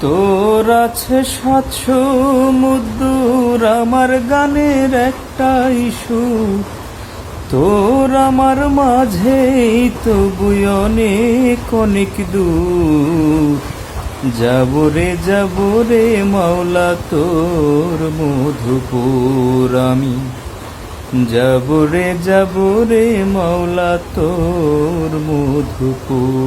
তোর আছে সাতশো মুদ্দুর, আমার গানের একটা ইস্যু তোর আমার মাঝেই তো অনেক অনেক দূর। যাব রে যাব রে মাওলা, তোর মধুপুর আমি। যাব রে যাব রে মাওলা, তোর মধুপুর।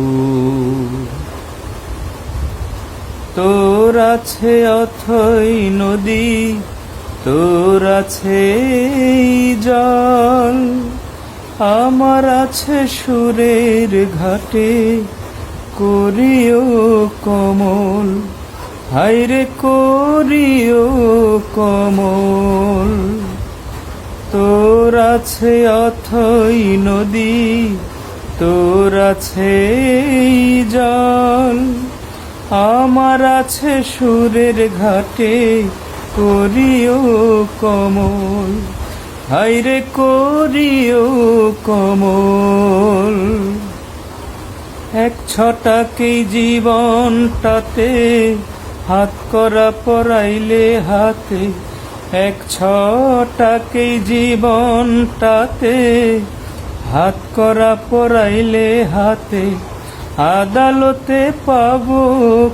তোর আছে অথই নদী, তোর আছে জল। আমার আছে সুরের ঘাটে, করিও কমল। হাইরে করিও কমল। তোর আছে অথই নদী, তোর আছে জল। আমার আছে সুরের ঘাটে, করিও কমল। হাইরে করিও কমল। এক ছটাকেই জীবনটাতে, হাত করা পরাইলে হাতে। এক ছটাকেই জীবনটাতে, হাত করা পরাইলে হাতে। আদালতে পাব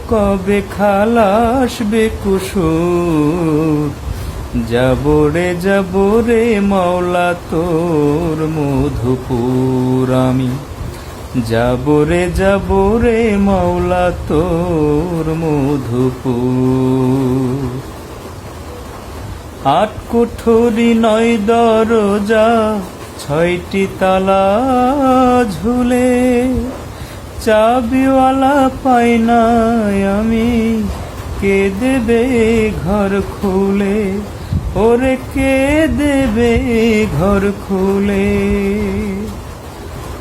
কবে খালাস বেকুসুর? যাব রে যাব রে মাওলা তোর মধুপুর আমি। যাব রে যাব রে মাওলা তোর মধুপুর। আট কুঠুরি নয় দরজা, ছয়টি তালা ঝুলে চাবিওয়ালা পাই নাই আমি। কে দেবে ঘর খুলে? ওরে কে দেবে ঘর খুলে?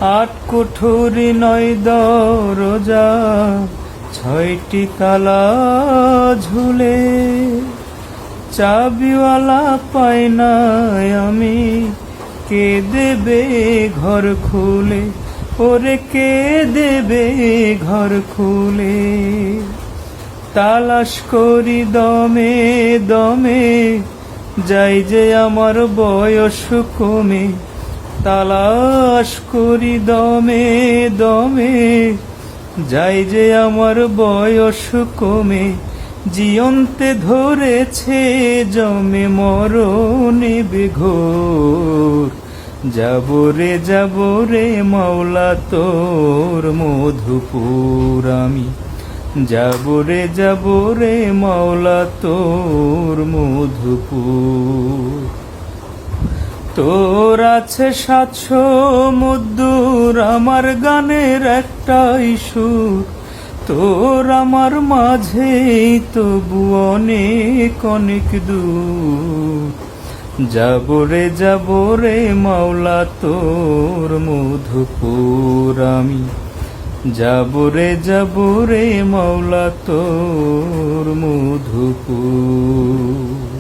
আট কুঠুরি নয় দরজা, ছয়টি তালা ঝুলে। চাবিওয়ালা পাই নাই আমি। কে দেবে ঘর খুলে? ওরে কে দেবে ঘর খুলে? তালাশ করি দমে দমে। যাই যে আমার বয়স কমে, তালাশ করি দমে দমে। যাই যে আমার বয়স কমে, জিয়ন্তে ধরেছে জমে মরণে বেঘোর। যাব রে যাব রে মাওলা তোর মধুপুর আমি। যাব রে যাব রে মাওলা তোর মধুপুর। তোর আছে সাতশো মুদ্দুর আমার গানের একটা সুর। তোর আমার মাঝেই তবু অনেক অনেক দূর। যাব রে যাব রে মাওলা তোর মধুপুর আমি। যাব রে যাব রে মাওলা তোর মধুপুর।